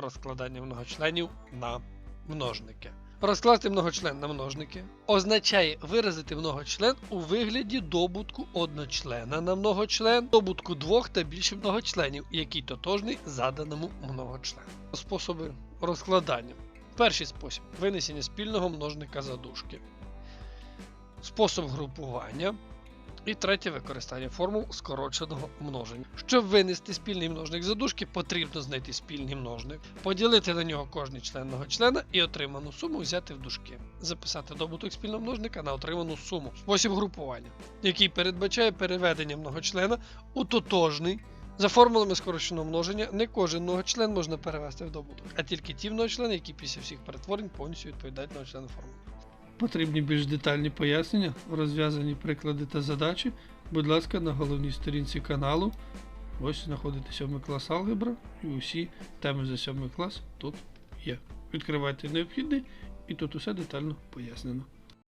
розкладання многочленів на множники. Розкласти многочлен на множники означає виразити многочлен у вигляді добутку одночлена на многочлен, добутку двох та більше многочленів, який тотожний заданому многочлену. Способи розкладання. Перший спосіб винесення спільного множника задушки. Спосіб групування. І третє використання формул скороченого множення. Щоб винести спільний множник задушки, потрібно знайти спільний множник, поділити на нього кожний член многочлена і отриману суму взяти в дужки. Записати добуток спільного множника на отриману суму. Спосіб групування, який передбачає переведення многочлена у тотожний. За формулами скороченого множення не кожен многочлен можна перевести в добуток, а тільки ті многочлени, які після всіх перетворень повністю відповідають многочлену формулу. Потрібні більш детальні пояснення, розв'язані приклади та задачі. Будь ласка, на головній сторінці каналу. Ось знаходиться 7 клас алгебра і усі теми за 7 клас тут є. Відкривайте необхідний і тут усе детально пояснено.